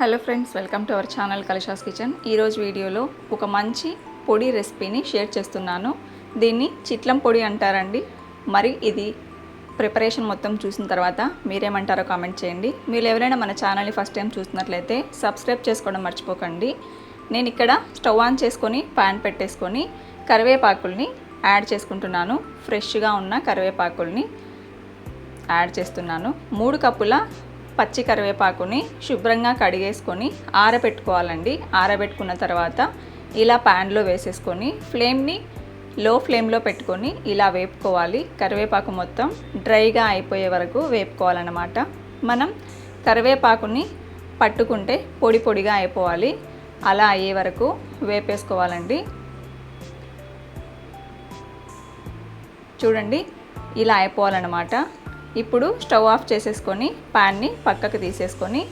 Hello friends welcome to our channel Kalisha's kitchen. ఈరోజు వీడియోలో ఒక మంచి పొడి రెసిపీని షేర్ చేస్తున్నాను. దీన్ని చిట్లం పొడి అంటారండి. మరి ఇది ప్రిపరేషన్ మొత్తం చూసిన తర్వాత మీరేమంటారో కామెంట్ చేయండి. మీరు ఎవరైనా మన ఛానల్ని ఫస్ట్ టైం చూసినట్లయితే సబ్స్క్రైబ్ చేసుకోవడం మర్చిపోకండి. నేను ఇక్కడ స్టవ్ ఆన్ చేసుకొని ప్యాన్ పెట్టేసుకొని కరివేపాకుల్ని యాడ్ చేసుకుంటున్నాను. ఫ్రెష్గా ఉన్న కరివేపాకుల్ని యాడ్ చేస్తున్నాను. మూడు కప్పుల పచ్చి కరివేపాకుని శుభ్రంగా కడిగేసుకొని ఆరబెట్టుకోవాలండి. ఆరబెట్టుకున్న తర్వాత ఇలా ప్యాన్లో వేసేసుకొని ఫ్లేమ్ని లో ఫ్లేమ్లో పెట్టుకొని ఇలా వేపుకోవాలి. కరివేపాకు మొత్తం డ్రైగా అయిపోయే వరకు వేపుకోవాలన్నమాట. మనం కరివేపాకుని పట్టుకుంటే పొడి పొడిగా అయిపోవాలి. అలా అయ్యే వరకు వేపేసుకోవాలండి. చూడండి ఇలా అయిపోవాలన్నమాట. ఇప్పుడు స్టవ్ ఆఫ్ చేసేసుకొని ప్యాన్ని పక్కకు తీసేసుకొని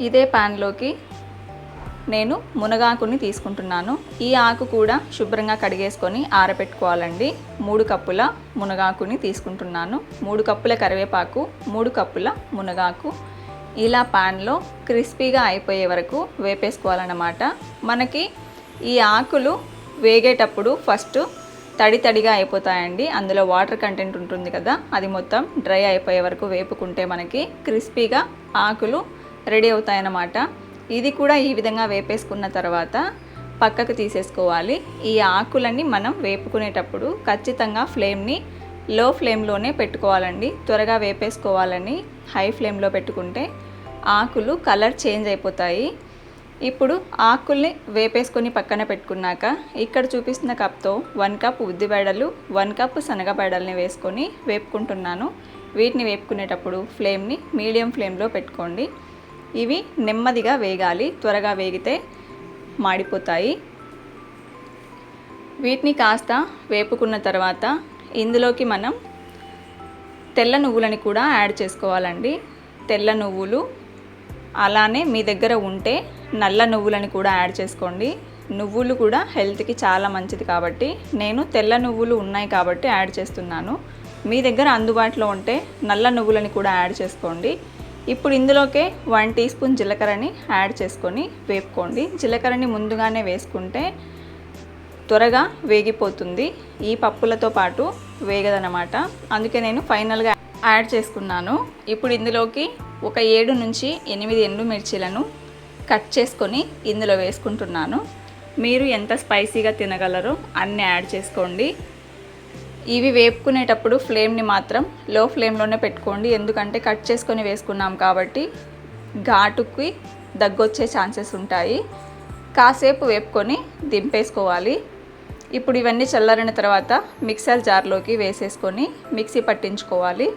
ఇదే ప్యాన్లోకి నేను మునగాకుని తీసుకుంటున్నాను. ఈ ఆకు కూడా శుభ్రంగా కడిగేసుకొని ఆరబెట్టుకోవాలండి మూడు కప్పుల మునగాకుని తీసుకుంటున్నాను. మూడు కప్పుల కరివేపాకు మూడు కప్పుల మునగాకు. ఇలా ప్యాన్లో క్రిస్పీగా అయిపోయే వరకు వేపేసుకోవాలన్నమాట. మనకి ఈ ఆకులు వేగేటప్పుడు ఫస్ట్ తడి తడిగా అయిపోతాయండి. అందులో వాటర్ కంటెంట్ ఉంటుంది కదా అది మొత్తం డ్రై అయిపోయే వరకు వేపుకుంటే మనకి క్రిస్పీగా ఆకులు రెడీ అవుతాయన్నమాట. ఇది కూడా ఈ విధంగా వేపేసుకున్న తర్వాత పక్కకు తీసేసుకోవాలి. ఈ ఆకులన్నీ మనం వేపుకునేటప్పుడు ఖచ్చితంగా ఫ్లేమ్ని లో ఫ్లేమ్లోనే పెట్టుకోవాలండి. త్వరగా వేపేసుకోవాలని హై ఫ్లేమ్లో పెట్టుకుంటే ఆకులు కలర్ చేంజ్ అయిపోతాయి. ఇప్పుడు ఆకుల్ని వేపేసుకొని పక్కన పెట్టుకున్నాక ఇక్కడ చూపిస్తున్న కప్తో వన్ కప్ ఉద్దిబేడలు వన్ కప్ శనగబేడల్ని వేసుకొని వేపుకుంటున్నాను. వీటిని వేపుకునేటప్పుడు ఫ్లేమ్ని మీడియం ఫ్లేమ్లో పెట్టుకోండి. ఇవి నెమ్మదిగా వేగాలి త్వరగా వేగితే మాడిపోతాయి. వీటిని కాస్త వేపుకున్న తర్వాత ఇందులోకి మనం తెల్ల నువ్వులని కూడా యాడ్ చేసుకోవాలండి. తెల్ల నువ్వులు అలానే మీ దగ్గర ఉంటే నల్ల నువ్వులని కూడా యాడ్ చేసుకోండి. నువ్వులు కూడా హెల్త్కి చాలా మంచిది కాబట్టి నేను తెల్ల నువ్వులు ఉన్నాయి కాబట్టి యాడ్ చేస్తున్నాను. మీ దగ్గర అందుబాటులో ఉంటే నల్ల నువ్వులని కూడా యాడ్ చేసుకోండి. ఇప్పుడు ఇందులోకే వన్ టీ స్పూన్ జీలకర్రని యాడ్ చేసుకొని వేపుకోండి. జీలకర్రని ముందుగానే వేసుకుంటే త్వరగా వేగిపోతుంది. ఈ పప్పులతో పాటు వేగదనమాట అందుకే నేను ఫైనల్గా యాడ్ చేసుకున్నాను. ఇప్పుడు ఇందులోకి ఒక ఏడు నుంచి ఎనిమిది ఎండుమిర్చీలను కట్ చేసుకొని ఇందులో వేసుకుంటున్నాను. మీరు ఎంత స్పైసీగా తినగలరో అన్నీ యాడ్ చేసుకోండి. ఇవి వేపుకునేటప్పుడు ఫ్లేమ్ని మాత్రం లో ఫ్లేమ్లోనే పెట్టుకోండి. ఎందుకంటే కట్ చేసుకొని వేసుకున్నాం కాబట్టి ఘాటుకి దగ్గొచ్చే ఛాన్సెస్ ఉంటాయి. కాసేపు వేపుకొని దింపేసుకోవాలి. ఇప్పుడు ఇవన్నీ చల్లారిన తర్వాత మిక్సర్ జార్లోకి వేసేసుకొని మిక్సీ పట్టించుకోవాలి.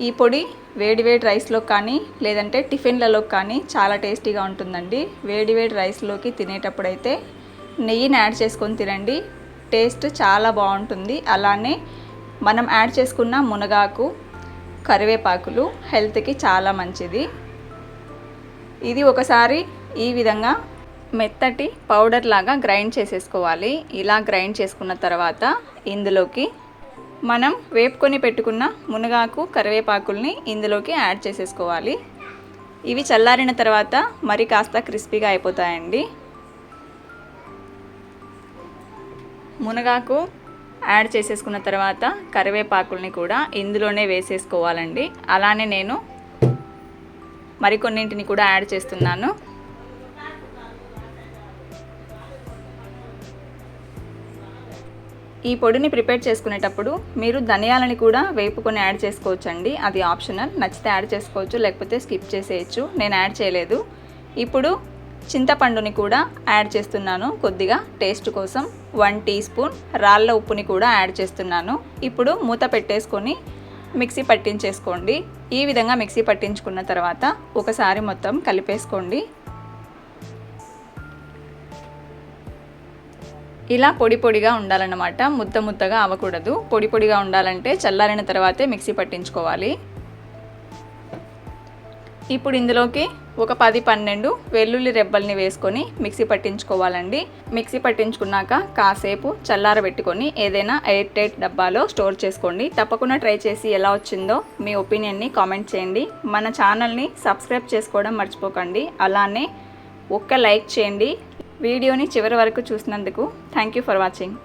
ఈ పొడి వేడివేడి రైస్లో కానీ లేదంటే టిఫిన్లలో కానీ చాలా టేస్టీగా ఉంటుందండి. వేడివేడి రైస్లోకి తినేటప్పుడైతే నెయ్యిని యాడ్ చేసుకొని తినండి. టేస్ట్ చాలా బాగుంటుంది. అలానే మనం యాడ్ చేసుకున్న మునగాకు కరివేపాకులు హెల్త్కి చాలా మంచిది. ఇది ఒకసారి ఈ విధంగా మెత్తటి పౌడర్ లాగా గ్రైండ్ చేసేసుకోవాలి. ఇలా గ్రైండ్ చేసుకున్న తర్వాత ఇందులోకి మనం వేపుకొని పెట్టుకున్న మునగాకు కరివేపాకుల్ని ఇందులోకి యాడ్ చేసేసుకోవాలి. ఇవి చల్లారిన తర్వాత మరి కాస్త క్రిస్పీగా అయిపోతాయండి. మునగాకు యాడ్ చేసేసుకున్న తర్వాత కరివేపాకుల్ని కూడా ఇందులోనే వేసేసుకోవాలండి. అలానే నేను మరికొన్నింటిని కూడా యాడ్ చేస్తున్నాను. ఈ పొడిని ప్రిపేర్ చేసుకునేటప్పుడు మీరు ధనియాలని కూడా వేపుకొని యాడ్ చేసుకోవచ్చండి. అది ఆప్షనల్. నచ్చితే యాడ్ చేసుకోవచ్చు లేకపోతే స్కిప్ చేసేయచ్చు. నేను యాడ్ చేయలేదు. ఇప్పుడు చింతపండుని కూడా యాడ్ చేస్తున్నాను. కొద్దిగా టేస్ట్ కోసం వన్ టీ స్పూన్. రాళ్ళ ఉప్పుని కూడా యాడ్ చేస్తున్నాను. ఇప్పుడు మూత పెట్టేసుకొని మిక్సీ పట్టించేసుకోండి. ఈ విధంగా మిక్సీ పట్టించుకున్న తర్వాత ఒకసారి మొత్తం కలిపేసుకోండి. ఇలా పొడి పొడిగా ఉండాలన్నమాట. ముద్ద ముద్దగా అవ్వకూడదు. పొడి పొడిగా ఉండాలంటే చల్లారిన తర్వాతే మిక్సీ పట్టించుకోవాలి. ఇప్పుడు ఇందులోకి ఒక పది పన్నెండు వెల్లుల్లి రెబ్బల్ని వేసుకొని మిక్సీ పట్టించుకోవాలండి. మిక్సీ పట్టించుకున్నాక కాసేపు చల్లారబెట్టుకొని ఏదైనా ఎయిర్ టైట్ డబ్బాలో స్టోర్ చేసుకోండి. తప్పకుండా ట్రై చేసి ఎలా వచ్చిందో మీ ఒపీనియన్ని కామెంట్ చేయండి. మన ఛానల్ని సబ్స్క్రైబ్ చేసుకోవడం మర్చిపోకండి. అలానే ఒక్క లైక్ చేయండి. వీడియోని చివరి వరకు చూసినందుకు థ్యాంక్ యూ ఫర్ వాచింగ్.